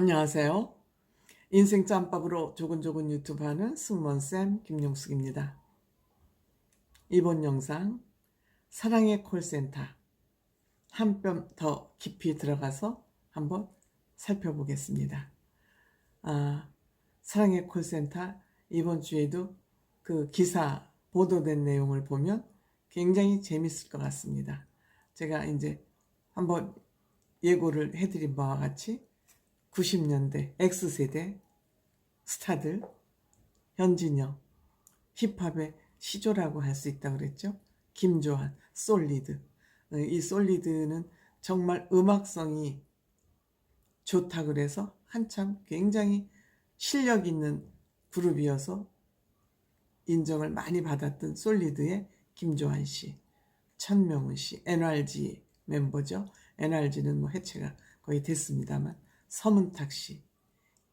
안녕하세요. 인생 짬밥으로 조근조근 유튜브 하는 승무원쌤 김용숙입니다. 이번 영상 사랑의 콜센터 한 뼘 더 깊이 들어가서 한번 살펴보겠습니다. 아, 사랑의 콜센터 이번 주에도 그 기사 보도된 내용을 보면 굉장히 재밌을 것 같습니다. 제가 이제 한번 예고를 해드린 바와 같이 90년대 X세대 스타들 현진영 힙합의 시조라고 할 수 있다고 그랬죠. 김조한, 솔리드. 어, 이 솔리드는 정말 음악성이 좋다 그래서 한참 굉장히 실력 있는 그룹이어서 인정을 많이 받았던 솔리드의 김조한 씨, 천명훈 씨, NRG 멤버죠. NRG는 뭐 해체가 거의 됐습니다만 서문탁 씨,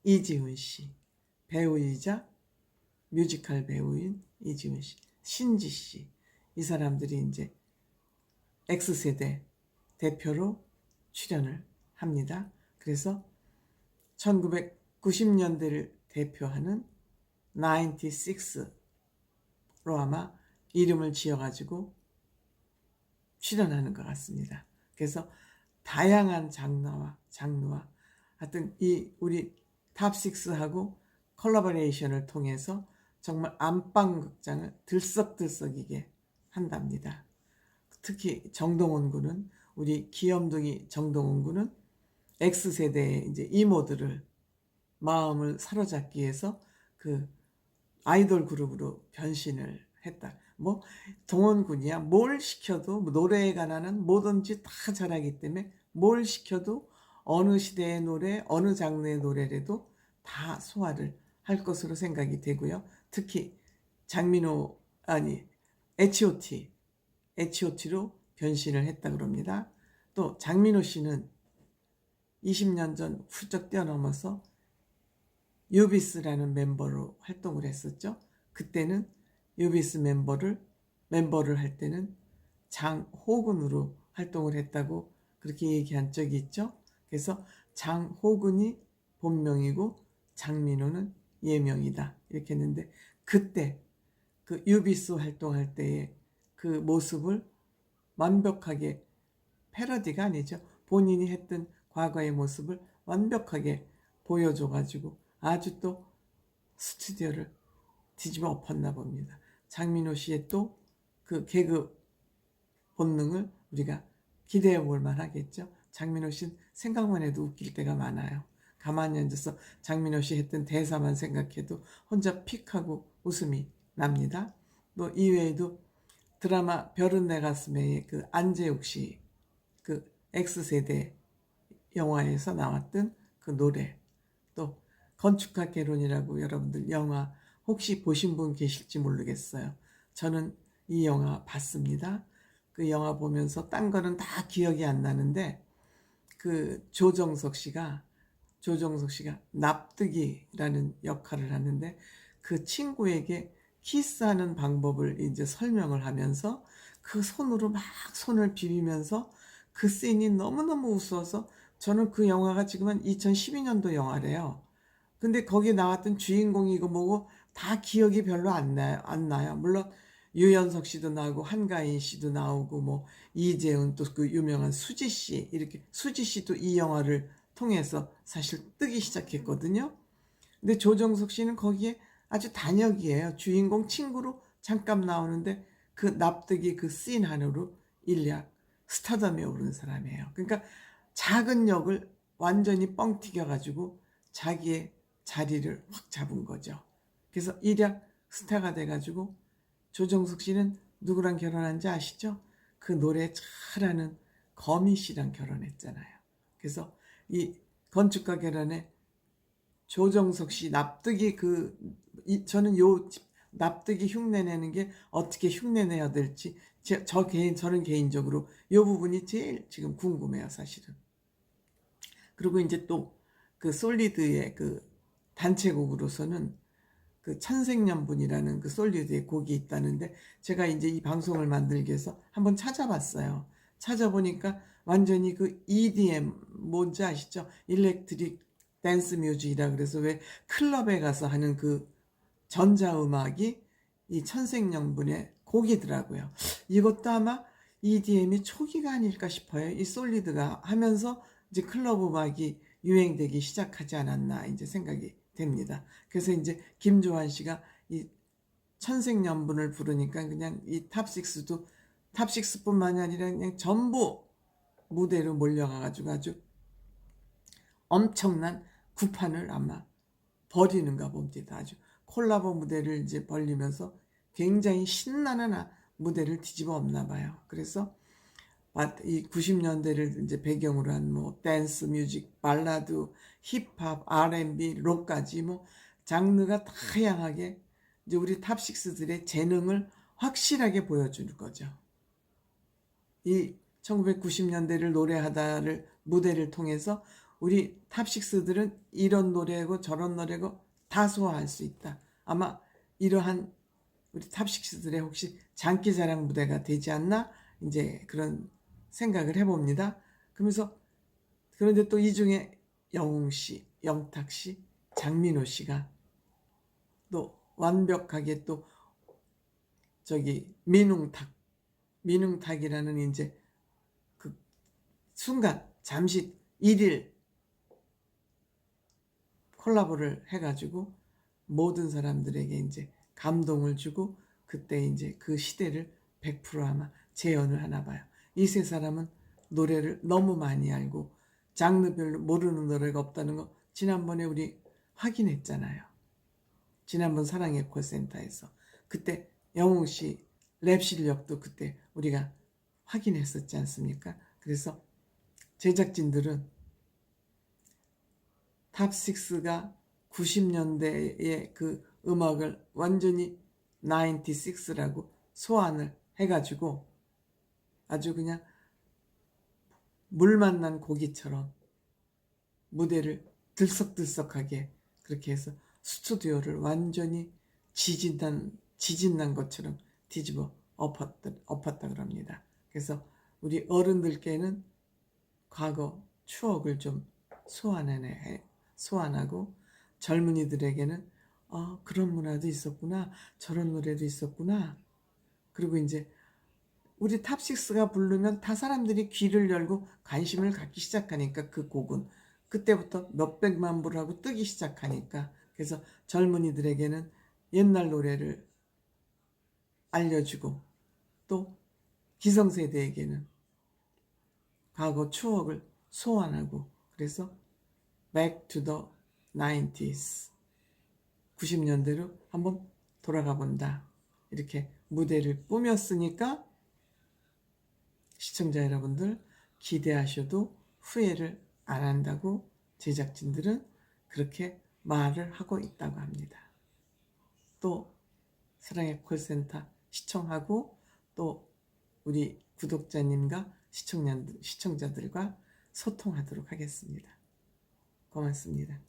이지훈 씨, 배우이자 뮤지컬 배우인 이지훈 씨, 신지 씨, 이 사람들이 이제 X세대 대표로 출연을 합니다. 그래서 1990년대를 대표하는 96로 아마 이름을 지어가지고 출연하는 것 같습니다. 그래서 다양한 장르와 장르와 하여튼 이 우리 탑6하고 컬러버레이션을 통해서 정말 안방 극장을 들썩들썩이게 한답니다. 특히 정동원 군은 우리 귀염둥이 정동원 군은 X세대의 이제 이모들을 마음을 사로잡기 위해서 그 아이돌 그룹으로 변신을 했다. 뭐 동원 군이야 뭘 시켜도 뭐 노래에 관한 뭐든지 다 잘하기 때문에 뭘 시켜도 어느 시대의 노래, 어느 장르의 노래라도 다 소화를 할 것으로 생각이 되고요. 특히 장민호 아니 H.O.T. H.O.T.로 변신을 했다 그럽니다. 또 장민호 씨는 20년 전 훌쩍 뛰어넘어서 유비스라는 멤버로 활동을 했었죠. 그때는 유비스 멤버를 멤버를 할 때는 장호근으로 활동을 했다고 그렇게 얘기한 적이 있죠. 그래서 장호근이 본명이고 장민호는 예명이다 이렇게 했는데 그때 그 유비스 활동할 때의 그 모습을 완벽하게 패러디가 아니죠. 본인이 했던 과거의 모습을 완벽하게 보여줘가지고 아주 또 스튜디오를 뒤집어 엎었나 봅니다. 장민호 씨의 또 그 개그 본능을 우리가 기대해 볼 만하겠죠. 장민호 씨는 생각만 해도 웃길 때가 많아요. 가만히 앉아서 장민호 씨 했던 대사만 생각해도 혼자 픽하고 웃음이 납니다. 또 이외에도 드라마 별은 내 가슴에 그 안재욱 씨 그 X세대 영화에서 나왔던 그 노래 또 건축학 개론이라고 여러분들 영화 혹시 보신 분 계실지 모르겠어요. 저는 이 영화 봤습니다. 그 영화 보면서 딴 거는 다 기억이 안 나는데 그 조정석 씨가 조정석 씨가 납득이라는 역할을 하는데 그 친구에게 키스하는 방법을 이제 설명을 하면서 그 손으로 막 손을 비비면서 그 씬이 너무너무 우스워서 저는 그 영화가 지금 한 2012년도 영화래요. 근데 거기에 나왔던 주인공이 이거 뭐고 다 기억이 별로 안 나요. 안 나요. 물론 유연석 씨도 나오고 한가인 씨도 나오고 뭐 이재훈 또 그 유명한 수지 씨 이렇게 수지 씨도 이 영화를 통해서 사실 뜨기 시작했거든요. 근데 조정석 씨는 거기에 아주 단역이에요. 주인공 친구로 잠깐 나오는데 그 납득이 그씬 하나로 일약 스타덤에 오른 사람이에요. 그러니까 작은 역을 완전히 뻥 튀겨가지고 자기의 자리를 확 잡은 거죠. 그래서 일약 스타가 돼가지고 조정숙 씨는 누구랑 결혼한지 아시죠? 그 노래 잘하는 거미 씨랑 결혼했잖아요. 그래서 이 건축가 결혼에 조정석 씨 납득이 그 이, 저는 요 납득이 흉내내는 게 어떻게 흉내내야 될지 제, 저 개인 저는 개인적으로 요 부분이 제일 지금 궁금해요 사실은. 그리고 이제 또 그 솔리드의 그 단체곡으로서는 그 천생연분이라는 그 솔리드의 곡이 있다는데 제가 이제 이 방송을 만들기 위해서 한번 찾아봤어요. 찾아보니까 완전히 그 EDM 뭔지 아시죠? 일렉트릭 댄스 뮤직이라 그래서 왜 클럽에 가서 하는 그 전자음악이 이 천생연분의 곡이더라고요. 이것도 아마 EDM이 초기가 아닐까 싶어요. 이 솔리드가 하면서 이제 클럽 음악이 유행되기 시작하지 않았나 이제 생각이 됩니다. 그래서 이제 김조한 씨가 이 천생연분을 부르니까 그냥 이 탑식스도 탑식스뿐만이 아니라 그냥 전부 무대로 몰려가가지고 아주 엄청난 구판을 아마 벌이는가 봅니다. 아주 콜라보 무대를 이제 벌리면서 굉장히 신나는 아- 무대를 뒤집어 엎나 봐요. 그래서 마- 이 90년대를 이제 배경으로 한 뭐 댄스 뮤직, 발라드, 힙합, R&B, 록까지 뭐 장르가 다양하게 이제 우리 탑식스들의 재능을 확실하게 보여주는 거죠. 이 1990년대를 노래하다를 무대를 통해서 우리 탑식스들은 이런 노래고 저런 노래고 다 소화할 수 있다. 아마 이러한 우리 탑식스들의 혹시 장기자랑 무대가 되지 않나 이제 그런 생각을 해봅니다. 그러면서 그런데 또 이 중에 영웅 씨, 영탁 씨, 장민호 씨가 또 완벽하게 또 저기 민웅탁, 민웅탁이라는 이제 그 순간 잠시 일일 콜라보를 해가지고 모든 사람들에게 이제 감동을 주고 그때 이제 그 시대를 100% 아마 재현을 하나 봐요. 이 세 사람은 노래를 너무 많이 알고 장르별로 모르는 노래가 없다는 거 지난번에 우리 확인했잖아요. 지난번 사랑의 콜센터에서 그때 영웅 씨 랩 실력도 그때 우리가 확인했었지 않습니까? 그래서 제작진들은 탑6가 90년대의 그 음악을 완전히 96라고 소환을 해가지고 아주 그냥 물 만난 고기처럼 무대를 들썩들썩하게 그렇게 해서 스튜디오를 완전히 지진난, 지진난 것처럼 뒤집어 엎었다, 엎었다 그럽니다. 그래서 우리 어른들께는 과거 추억을 좀 소환해내, 소환하고 젊은이들에게는 아, 그런 문화도 있었구나. 저런 노래도 있었구나. 그리고 이제 우리 탑식스가 부르면 다 사람들이 귀를 열고 관심을 갖기 시작하니까 그 곡은 그때부터 몇백만 부라고 뜨기 시작하니까 그래서 젊은이들에게는 옛날 노래를 알려주고 또 기성세대에게는 과거 추억을 소환하고 그래서 Back to the 90s 90년대로 한번 돌아가 본다. 이렇게 무대를 꾸몄으니까 시청자 여러분들 기대하셔도 후회를 안 한다고 제작진들은 그렇게 말을 하고 있다고 합니다. 또 사랑의 콜센터 시청하고 또 우리 구독자님과 시청자들, 시청자들과 소통하도록 하겠습니다. 고맙습니다.